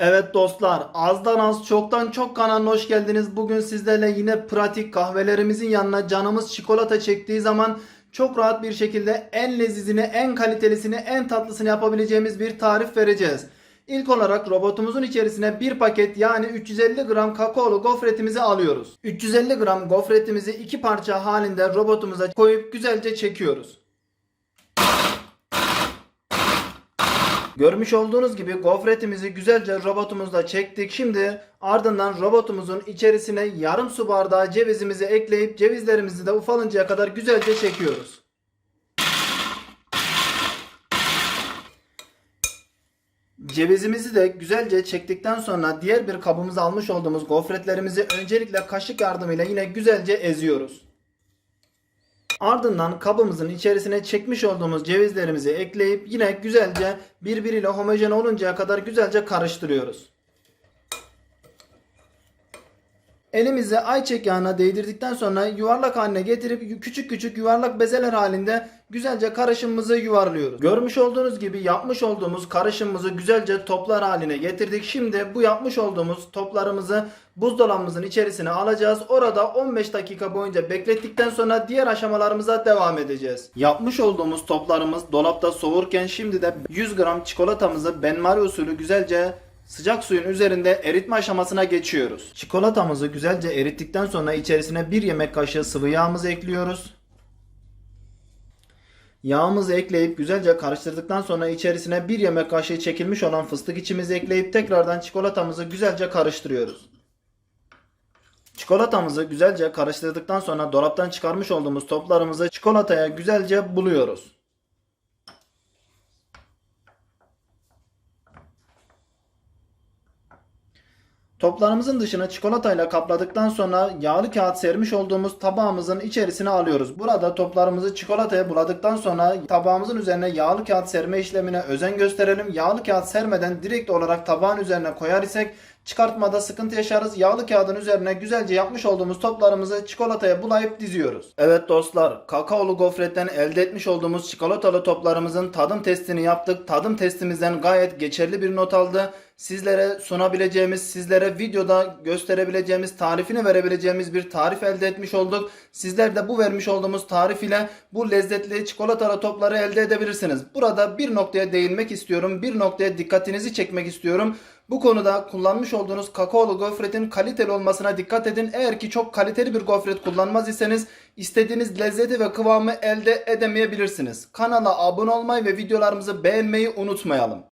Evet dostlar, azdan az çoktan çok kanalına hoş geldiniz. Bugün sizlerle yine pratik kahvelerimizin yanına canımız çikolata çektiği zaman çok rahat bir şekilde en lezizini, en kalitelisini, en tatlısını yapabileceğimiz bir tarif vereceğiz. İlk olarak robotumuzun içerisine bir paket yani 350 gram kakaolu gofretimizi alıyoruz. 350 gram gofretimizi iki parça halinde robotumuza koyup güzelce çekiyoruz. Görmüş olduğunuz gibi gofretimizi güzelce robotumuzda çektik. Şimdi ardından robotumuzun içerisine yarım su bardağı cevizimizi ekleyip cevizlerimizi de ufalıncaya kadar güzelce çekiyoruz. Cevizimizi de güzelce çektikten sonra diğer bir kabımıza almış olduğumuz gofretlerimizi öncelikle kaşık yardımıyla yine güzelce eziyoruz. Ardından kabımızın içerisine çekmiş olduğumuz cevizlerimizi ekleyip yine güzelce birbiriyle homojen oluncaya kadar güzelce karıştırıyoruz. Elimizi ayçiçek yağına değdirdikten sonra yuvarlak haline getirip küçük küçük yuvarlak bezeler halinde güzelce karışımımızı yuvarlıyoruz. Görmüş olduğunuz gibi yapmış olduğumuz karışımımızı güzelce toplar haline getirdik. Şimdi bu yapmış olduğumuz toplarımızı buzdolabımızın içerisine alacağız. Orada 15 dakika boyunca beklettikten sonra diğer aşamalarımıza devam edeceğiz. Yapmış olduğumuz toplarımız dolapta soğurken şimdi de 100 gram çikolatamızı benmari usulü güzelce Sıcak suyun üzerinde eritme aşamasına geçiyoruz. Çikolatamızı güzelce erittikten sonra içerisine 1 yemek kaşığı sıvı yağımızı ekliyoruz. Yağımızı ekleyip güzelce karıştırdıktan sonra içerisine 1 yemek kaşığı çekilmiş olan fıstık içimizi ekleyip tekrardan çikolatamızı güzelce karıştırıyoruz. Çikolatamızı güzelce karıştırdıktan sonra dolaptan çıkarmış olduğumuz toplarımızı çikolataya güzelce buluyoruz. Toplarımızın dışını çikolatayla kapladıktan sonra yağlı kağıt sermiş olduğumuz tabağımızın içerisine alıyoruz. Burada toplarımızı çikolataya buladıktan sonra tabağımızın üzerine yağlı kağıt serme işlemine özen gösterelim. Yağlı kağıt sermeden direkt olarak tabağın üzerine koyar isek çıkartmada sıkıntı yaşarız. Yağlı kağıdın üzerine güzelce yapmış olduğumuz toplarımızı çikolataya bulayıp diziyoruz. Evet dostlar, kakaolu gofretten elde etmiş olduğumuz çikolatalı toplarımızın tadım testini yaptık. Tadım testimizden gayet geçerli bir not aldı. Sizlere sunabileceğimiz, sizlere videoda gösterebileceğimiz, tarifini verebileceğimiz bir tarif elde etmiş olduk. Sizler de bu vermiş olduğumuz tarif ile bu lezzetli çikolatalı topları elde edebilirsiniz. Burada bir noktaya değinmek istiyorum. Bir noktaya dikkatinizi çekmek istiyorum. Bu konuda kullanmış olduğunuz kakaolu gofretin kaliteli olmasına dikkat edin. Eğer ki çok kaliteli bir gofret kullanmaz iseniz istediğiniz lezzeti ve kıvamı elde edemeyebilirsiniz. Kanala abone olmayı ve videolarımızı beğenmeyi unutmayalım.